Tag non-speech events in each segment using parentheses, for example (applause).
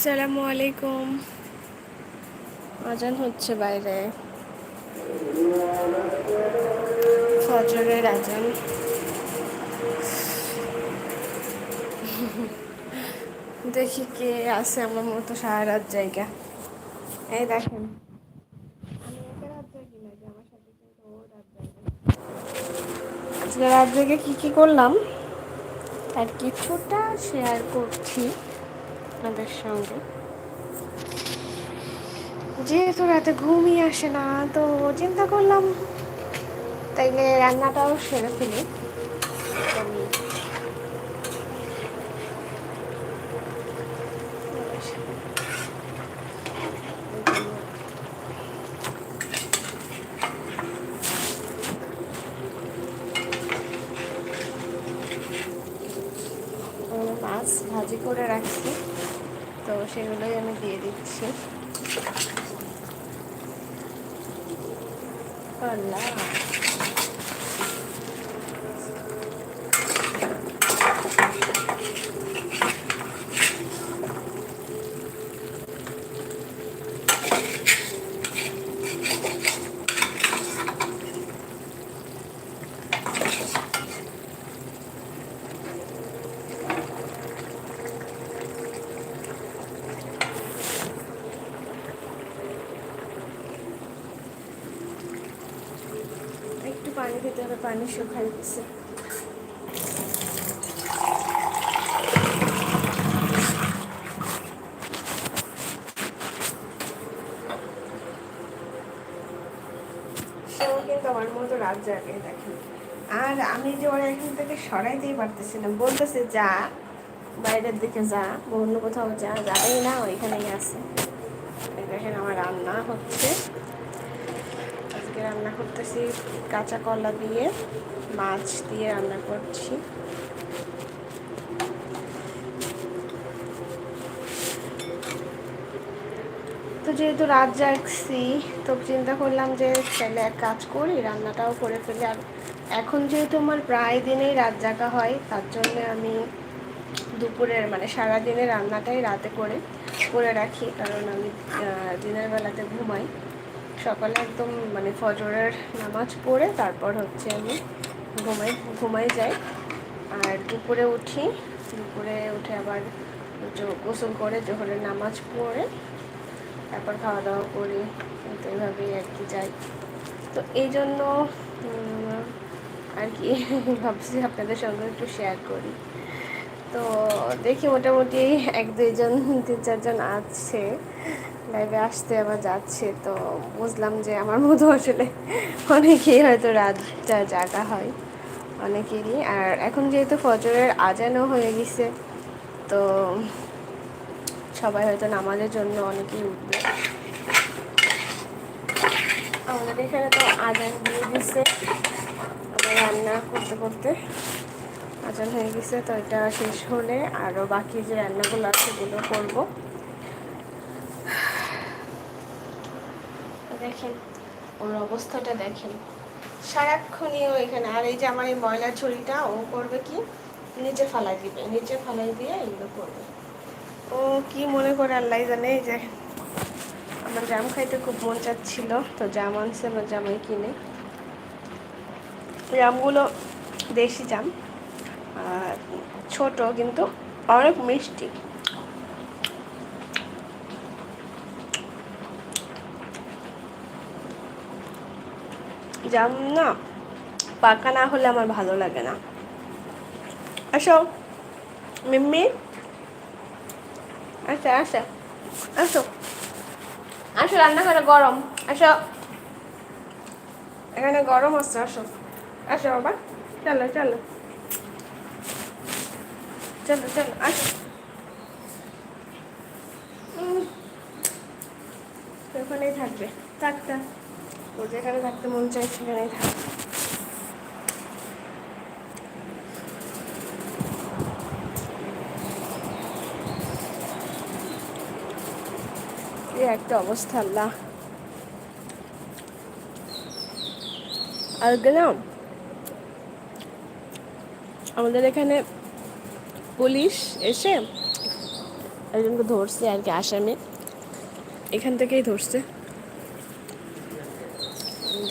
আসসালামু আলাইকুম। আজান হচ্ছে বাইরে। ফজরের আজান। দেখি কে আছে আমার মতো সারা রাত জায়গা। এই দেখেন। আজকে রাত জেগে কী কী করলাম? তার কিছুটা শেয়ার করছি। আপনাদের সঙ্গে। যেহেতু রাতে ঘুমই আসে না, তো চিন্তা করলাম তাইলে রান্নাটাও সেরে ফেলি। মাছ ভাজি করে রাখছি। সেগুলোই আমি দিয়ে দিচ্ছি। আল্লাহ একটু পানি শুকাই কিন্তু আমার মতো রাত আর আমি যে ওরা এখান থেকে সরাইতেই পারতেছি না বলতেছে, যা, বাইরের দিকে যা, অন্য কোথাও যা যাই না, ওইখানেই আছে। দেখেন আমার রান্না হচ্ছে। আজকে রান্না করতেছি কাঁচা কলা দিয়ে, মাছ দিয়ে রান্না করছি। তো যেহেতু রাত জাগছি, তো চিন্তা করলাম যে তাহলে এক কাজ করি, রান্নাটাও করে ফেলি। আর এখন যেহেতু আমার প্রায় দিনেই রাত জাগা হয়, তার জন্য আমি দুপুরের মানে সারাদিনের রান্নাটাই রাতে করে করে রাখি। কারণ আমি দিনের বেলাতে ঘুমাই। সকালে একদম মানে ফজরের নামাজ পড়ে তারপর হচ্ছে আমি ঘুমাই ঘুমাই যাই। আর দুপুরে উঠি, দুপুরে উঠে আবার গোসল করে জোহরের নামাজ পড়ে, তারপর খাওয়া দাওয়া করি, তো এইভাবেই আর কি যাই। তো এই জন্য আর কি (laughs) ভাবছি আপনাদের সঙ্গে একটু শেয়ার করি। তো দেখি মোটামুটি এক দুইজন, তিন চারজন আছে। লাইভে আসতে আবার যাচ্ছে, তো বুঝলাম যে আমার মতো আসলে অনেকেই হয়তো রাতটা জাগা হয় অনেকেরই আর এখন যেহেতু ফজরের আজানও হয়ে গেছে, তো সবাই হয়তো নামাজের জন্য অনেকেই উঠবে। আমাদের এখানে তো আজান দিয়ে আমরা রান্না করতে করতে আজান হয়ে গেছে, তো এটা শেষ হলে আরও বাকি যে রান্নাগুলো আছে, সেগুলো করব। দেখেন, ওর অবস্থাটা দেখেন। সারাক্ষণই ও এখানে, আর এই যে আমার এই ময়লার ঝুড়িটা ও করবে কি? নিচে ফালাই দিবে, নিচে ফালাই দিয়ে এগুলো করবে। ও কি মনে করে আল্লাহ জানে যে আমার জাম খাইতে খুব মন চাচ্ছিল, তো জাম আনছে আমার জামাই কিনে। জামগুলো দেশি জাম, আর ছোট কিন্তু অনেক মিষ্টি। জাম না, পাকা না হলে আমার ভালো লাগে না। আসো, মিম্মি। আচ্ছা আচ্ছা আসো। আসো রান্না করে গরম। আসো। এখানে গরম হচ্ছে আসো। আসো, বাবা। চলো চলো। চলো চলো, আসো। ওখানেই থাকবে। থাক থাক। ও যেখানে থাকতে মন চাই সেখানেই থাকবে একটা অবস্থা, আল্লাহ। আর গেলাম। আমাদের এখানে পুলিশ এসে একজনকে ধরছে আর কি আসামি। এখান থেকেই ধরছে।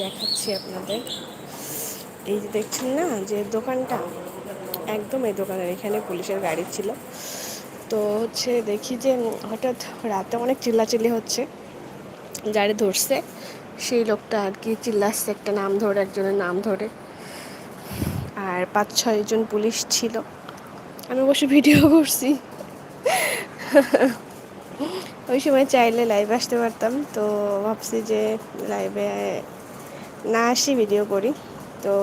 দেখাচ্ছি আপনাদের। এই যে দেখছেন না, যে দোকানটা? একদম এই দোকানের এখানে পুলিশের গাড়ি ছিল। তো হচ্ছে দেখি যে হঠাৎ রাতে অনেক চিল্লাচিল্লি হচ্ছে। গাড়ি ধরছে, সেই লোকটা আর কি চিল্লাচ্ছে, একটা নাম ধরে, একজনের নাম ধরে। আর পাঁচ ছয়জন পুলিশ ছিল। আমি অবশ্য ভিডিও করছি। ওই সময় চাইলে লাইভ আসতে পারতাম, তো ভাবছি যে লাইভে না আসি ভিডিও করি। তো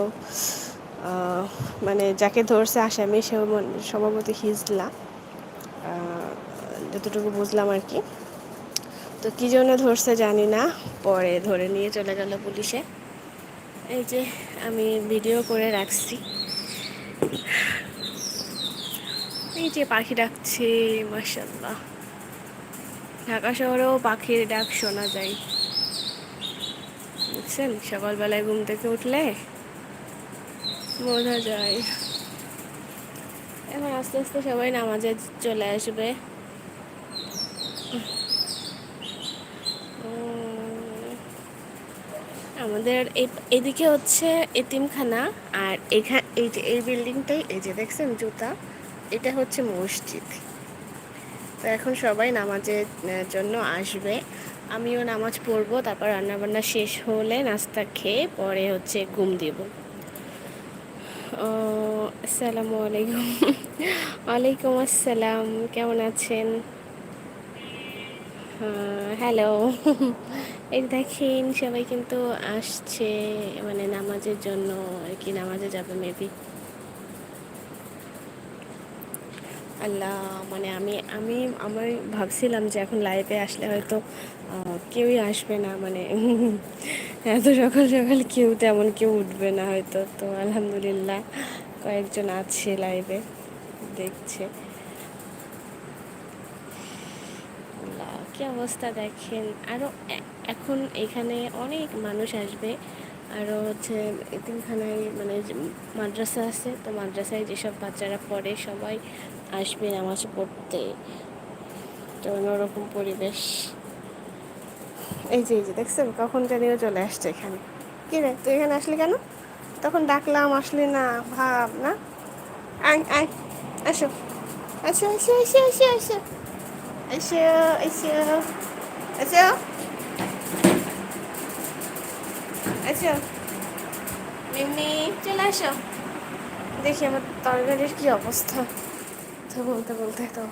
মানে যাকে ধরছে আসামি সে সম্ভবত হিজলা। যতটুকু বুঝলাম আর কি। তো কী জন্য ধরছে জানি না। পরে ধরে নিয়ে চলে গেল পুলিশে। এই যে আমি ভিডিও করে রাখছি। এই যে পাখি ডাকছে মাসাল্লাহ ঢাকা শহরেও পাখির ডাক শোনা যায়। বুঝছেন সকালবেলায় ঘুম থেকে উঠলে? বোঝা যায়। এখন আস্তে আস্তে সবাই নামাজে চলে আসবে। আমাদের এদিকে হচ্ছে এতিমখানা আর এখানে এই যে, এই বিল্ডিংটাই, এই যে দেখছেন জুতা, এটা হচ্ছে মসজিদ। তো এখন সবাই নামাজের জন্য আসবে। আমিও নামাজ পড়ব, তারপর রান্নাবান্না শেষ হলে নাস্তা খেয়ে পরে হচ্ছে ঘুম দিব। আসসালামু আলাইকুম। (laughs) ওয়ালাইকুম আসসালাম, কেমন আছেন? হ্যালো। (laughs) এই দেখেন, সবাই কিন্তু আসছে মানে নামাজের জন্য, আর কি নামাজে যাবে মেবি আল্লাহ মানে আমি আমি আমার ভাবছিলাম যে এখন লাইভে আসলে হয়তো কেউই আসবে না মানে (laughs) এত সকাল সকাল কেউ তেমন কেউ উঠবে না হয়তো। তো আলহামদুলিল্লাহ, কয়েকজন আছে লাইভে দেখছে। কি অবস্থা দেখেন। আরও এখন এখানে অনেক মানুষ আসবে। আরও হচ্ছে এতিমখানায় মানে মাদ্রাসা আছে, তো মাদ্রাসায় যেসব বাচ্চারা পড়ে সবাই আসবে নামাজ পড়তে। তো অন্যরকম পরিবেশ। এই যে এই যে, দেখছেন? কখন জানিও চলে আসছে এখানে। কি রে, তুই এখানে আসলি কেন? তখন ডাকলাম, আসলি না, ভাব, না? আসো। আসো আসো আসো আসো আসো। আসো আসো আসো। আসো মিমি চলে আসো। দেখি আমার তরকারির কি অবস্থা। তো বলতে বলতে তো।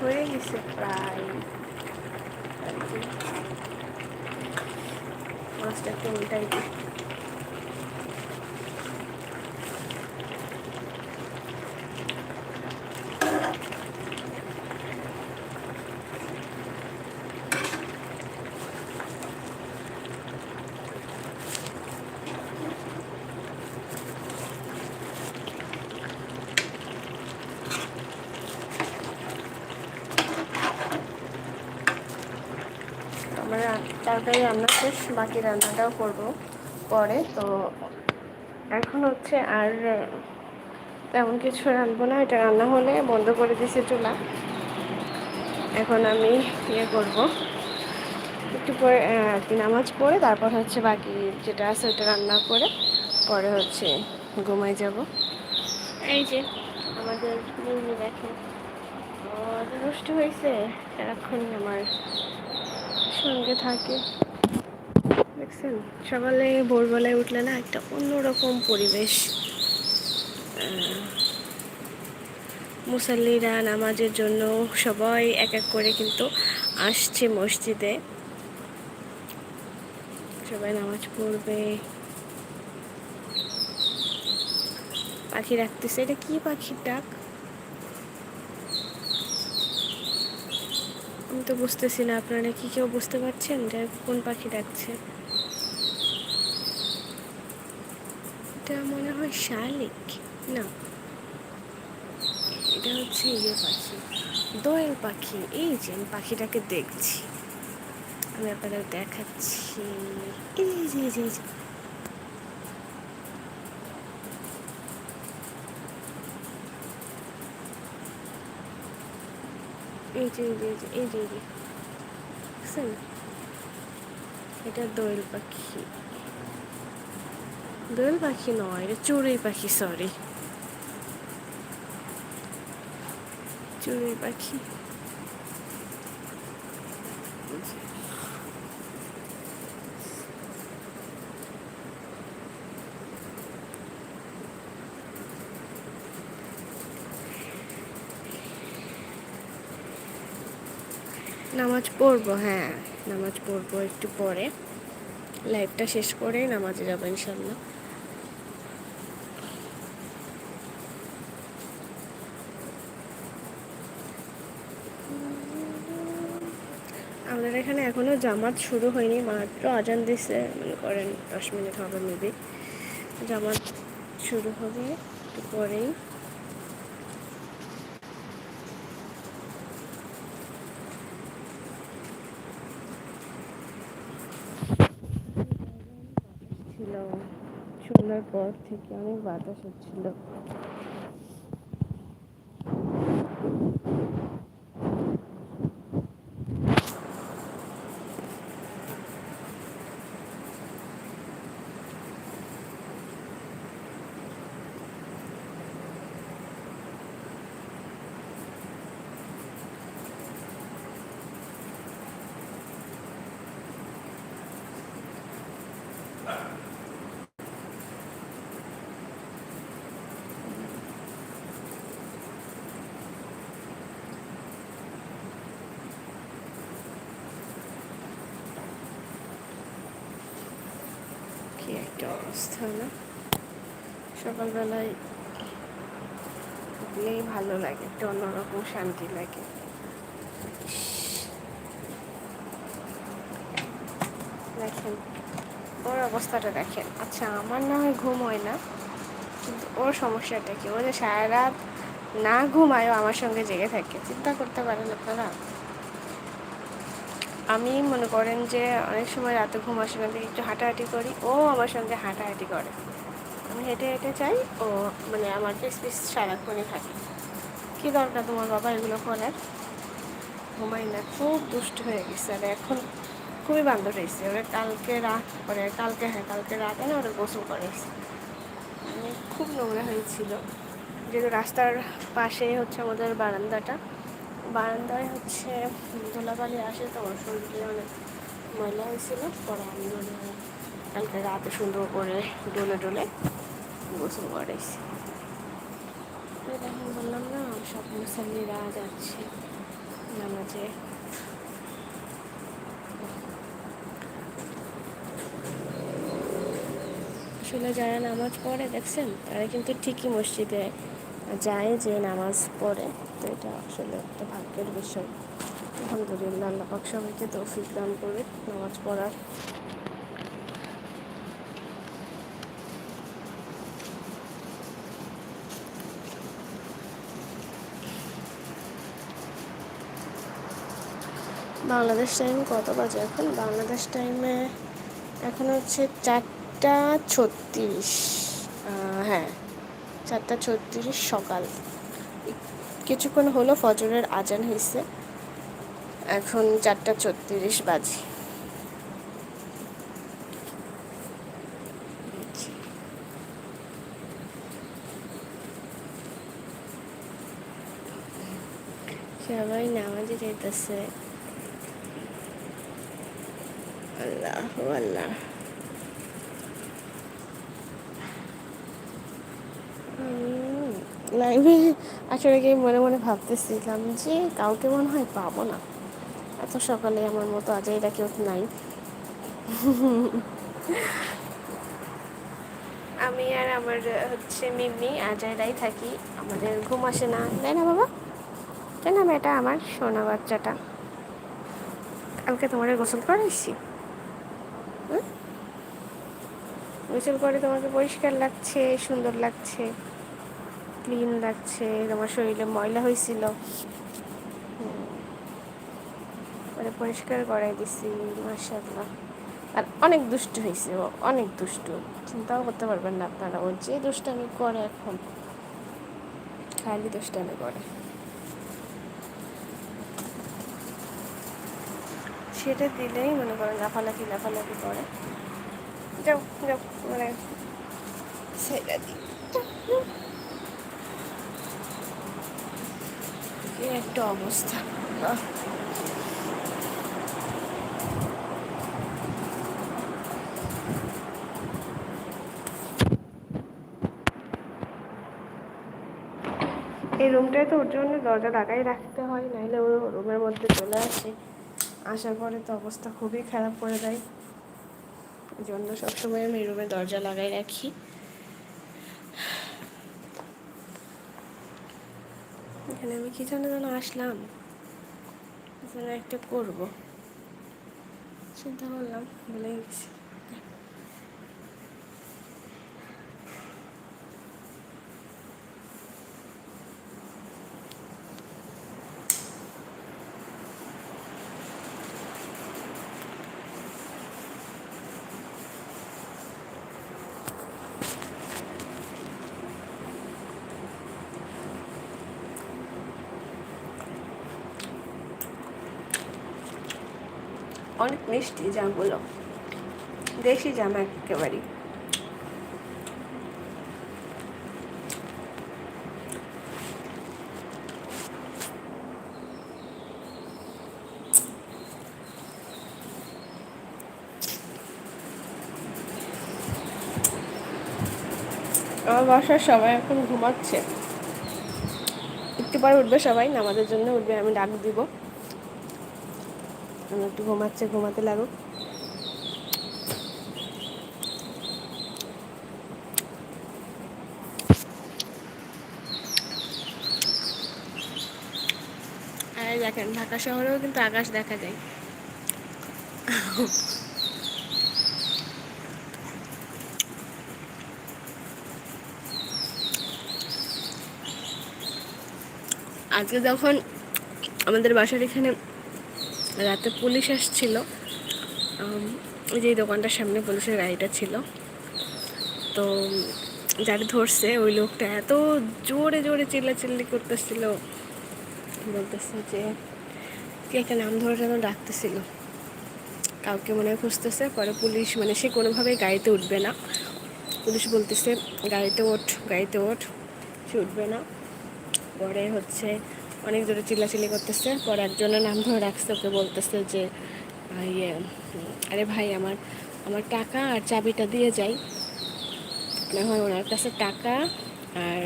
হয়ে গেছে প্রায়। মাছটা একটু উল্টাই দিই আমার তরকারি রান্না শেষ বাকি রান্নাটাও করব পরে। তো এখন হচ্ছে আর তেমন কিছু রাঁধবো না। এটা রান্না হলে বন্ধ করে দিয়েছে চুলা। এখন আমি ইয়ে করব। একটু পরে নামাজ পড়ে তারপর হচ্ছে বাকি যেটা আছে ওটা রান্না করে পরে হচ্ছে ঘুমাই যাব। এই যে আমাদের দেখে দুষ্ট হয়েছে। সারাক্ষণ আমার সঙ্গে থাকে। দেখছেন? সকালে ভোরবেলায় উঠলে না একটা অন্যরকম পরিবেশ। মুসাল্লিরা নামাজের জন্য সবাই এক এক করে কিন্তু আসছে মসজিদে। সবাই নামাজ পড়বে। পাখি রাখতেছে এটা কি পাখির ডাক? আমি তো বুঝতেছি না, আপনারা কি কেউ বুঝতে পারছেন যে কোন পাখি ডাকছে? এটা মনে হয় শালিক না। এটা হচ্ছে ইয়ে পাখি। দোয়েল পাখি। এই যে আমি পাখিটাকে দেখছি। আমি আপনাদের দেখাচ্ছি। এই যে এই যে এই যে এই যে। এই যে এটা দোয়েল পাখি। দোয়েল পাখি নয়, এটা চড়ুই পাখি সরি চড়ুই পাখি। নামাজ পড়ব হ্যাঁ নামাজ পড়ব একটু পরে। লাইভটা শেষ করে নামাজে যাব, ইনশাল্লাহ। এখানে এখনও জামাত শুরু হয়নি, মাত্র আজান দিছে, মনে করেন দশ মিনিট হবে মেবি জামাত শুরু হবে একটু পরেই। ছিল সন্ধ্যার পর থেকে অনেক বাতাস হচ্ছিল কি একটা অবস্থা না সকালবেলায় উঠলেই ভালো লাগে, একটা অন্যরকম শান্তি লাগে। দেখেন, ওর অবস্থাটা দেখেন। আচ্ছা আমার না হয় ঘুম হয় না, কিন্তু ওর সমস্যাটা কি? ও যে সারা রাত না ঘুমায়ও আমার সঙ্গে জেগে থাকে। চিন্তা করতে পারেন আপনারা। আমি মনে করেন যে অনেক সময় রাতে ঘুম আসে না একটু হাঁটাহাঁটি করি, ও আমার সঙ্গে হাঁটাহাঁটি করে। আমি হেঁটে হেঁটে চাই ও মানে আমার পিস পিস সারাক্ষণই থাকে। কী দরকার তোমার বাবা এগুলো করার? ঘুমাই না, খুব দুষ্ট হয়ে গেছে, আর এখন খুবই বান্ধব হয়েছে। ওরা কালকে রাত পরে কালকে হ্যাঁ কালকে রাতে না ওরা গোসল করেছে। মানে খুব নোংরা হয়েছিল। যেহেতু রাস্তার পাশে হচ্ছে আমাদের বারান্দাটা বারান্দায় হচ্ছে ধুলাবালি আসে, তো আমার শরীরে অনেক ময়লা হয়েছিল। পরে আমি মনে কালকে রাতে সুন্দর করে ডোলে ডোলে গোসল করেছি এখন বললাম, না, সব মুসাল্লিরা যাচ্ছে নামাজে। আসলে যারা নামাজ পড়ে, দেখছেন, তারা কিন্তু ঠিকই মসজিদে যায় যে নামাজ পড়ে। তো এটা আসলে একটা ভাগ্যের বিষয়। আলহামদুলিল্লাহ, আল্লাহ পাক সবাইকে তৌফিক দান করে নামাজ পড়ার। বাংলাদেশ টাইম কত বাজে এখন? বাংলাদেশ টাইমে এখন হচ্ছে চারটা ছত্রিশ হ্যাঁ চারটা ছত্রিশ সকাল। কিছুক্ষণ হলো ফজরের আজান হয়েছে এখন চারটা ছত্রিশ বাজে। সবাই নামাজে যেতেছে আল্লাহ আল্লাহ। লাইভে আসলে কি মনে মনে ভাবতেছিলাম যে কাউকে মনে হয় পাবো না। এত সকালে আমার মতো আজাইরা কেউ নাই। আমি আর আমার হচ্ছে মিমি আজাইরাই থাকি। আমাদের ঘুম আসে না। তাই না বাবা? তাই না বেটা আমার সোনা বাচ্চাটা? কালকে তোমার গোসল করাইছি। গোসল করে তোমাকে পরিষ্কার লাগছে, সুন্দর লাগছে। ক্লিন লাগছে তোমার শরীরে ময়লা হয়েছিল। পরে পরিষ্কার করাই দিছি মাসাল্লাহ আর অনেক দুষ্টু হয়েছে ও, অনেক দুষ্টু। চিন্তাও করতে পারবেন না আপনারা ও যে দুষ্টামি করে এখন, খালি দুষ্টামি করে। সেটা দিলেই মনে করেন লাফালাফি লাফালাফি করে। যাও যাও মানে সেটা দিই। একটা অবস্থা। এই রুমটায় তো ওর জন্য দরজা লাগাই রাখতে হয় নাহলে ও রুমের মধ্যে চলে আসে। আসার পরে তো অবস্থা খুবই খারাপ করে দেয়। জন্য সবসময় আমি রুমে দরজা লাগাই রাখি। এখানে আমি কি জন্য যেন আসলাম। যেন একটা করব। চিন্তা করলাম বলে গেছি। অনেক মিষ্টি জামগুলো। দেশি জাম একেবারেই। আমার বাসার সবাই এখন ঘুমাচ্ছে। একটু পরে উঠবে সবাই, নামাজের জন্য উঠবে, আমি ডাক দিব। একটু ঘুমাচ্ছে, ঘুমাতে লাগুক। আর দেখেন, ঢাকা শহরেও কিন্তু আকাশ দেখা যায়। আজকে যখন আমাদের বাসার এখানে রাতে পুলিশ আসছিল। ওই যে দোকানটার সামনে পুলিশের গাড়িটা ছিল। তো যারা ধরছে ওই লোকটা এত জোরে জোরে চিল্লাচিল্লি করতেছিল। বলতেছে যে, কি একটা নাম ধরে যেন ডাকতেছিল। কাউকে মনে হয় খুঁজতেছে, পরে পুলিশ মানে সে কোনোভাবেই গাড়িতে উঠবে না। পুলিশ বলতেছে, গাড়িতে ওঠ গাড়িতে ওঠ, সে উঠবে না। পরে হচ্ছে অনেক জোরে চিল্লাচিল্লি করতেছে। পরে একজনের নাম ধরে রাখছে, ওকে বলতেছে যে ইয়ে আরে ভাই, আমার আমার টাকা আর চাবিটা দিয়ে যাই। না হয় ওনার কাছে টাকা আর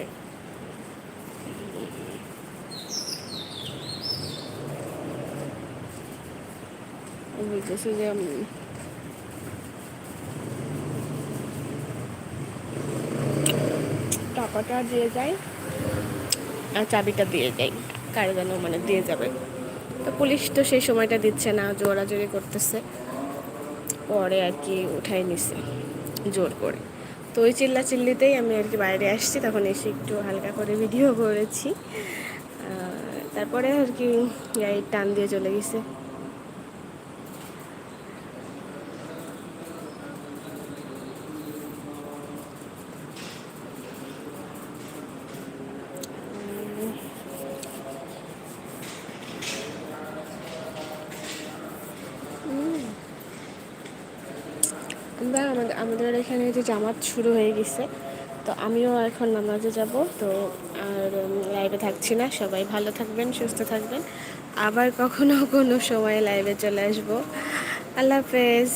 বলতেছে যে টাকাটা দিয়ে যায় আর চাবিটা দিয়ে যাই। কারও যেন মানে দিয়ে যাবে। তো পুলিশ তো সেই সময়টা দিচ্ছে না, জোরাজোরি করতেছে। পরে আর কি উঠাই নিছে, জোর করে। তো ওই চিল্লা চিল্লিতেই আমি আর কি বাইরে আসছি, তখন এসে একটু হালকা করে ভিডিও করেছি। তারপরে আর কি গাড়ির টান দিয়ে চলে গেছে আমরা আমাদের আমাদের এখানে যে জামাত শুরু হয়ে গেছে, তো আমিও এখন নামাজে যাব, তো আর লাইভে থাকছি না। সবাই ভালো থাকবেন, সুস্থ থাকবেন। আবার কখনো কোনো সময় লাইভে চলে আসব। আল্লাহ হাফেজ।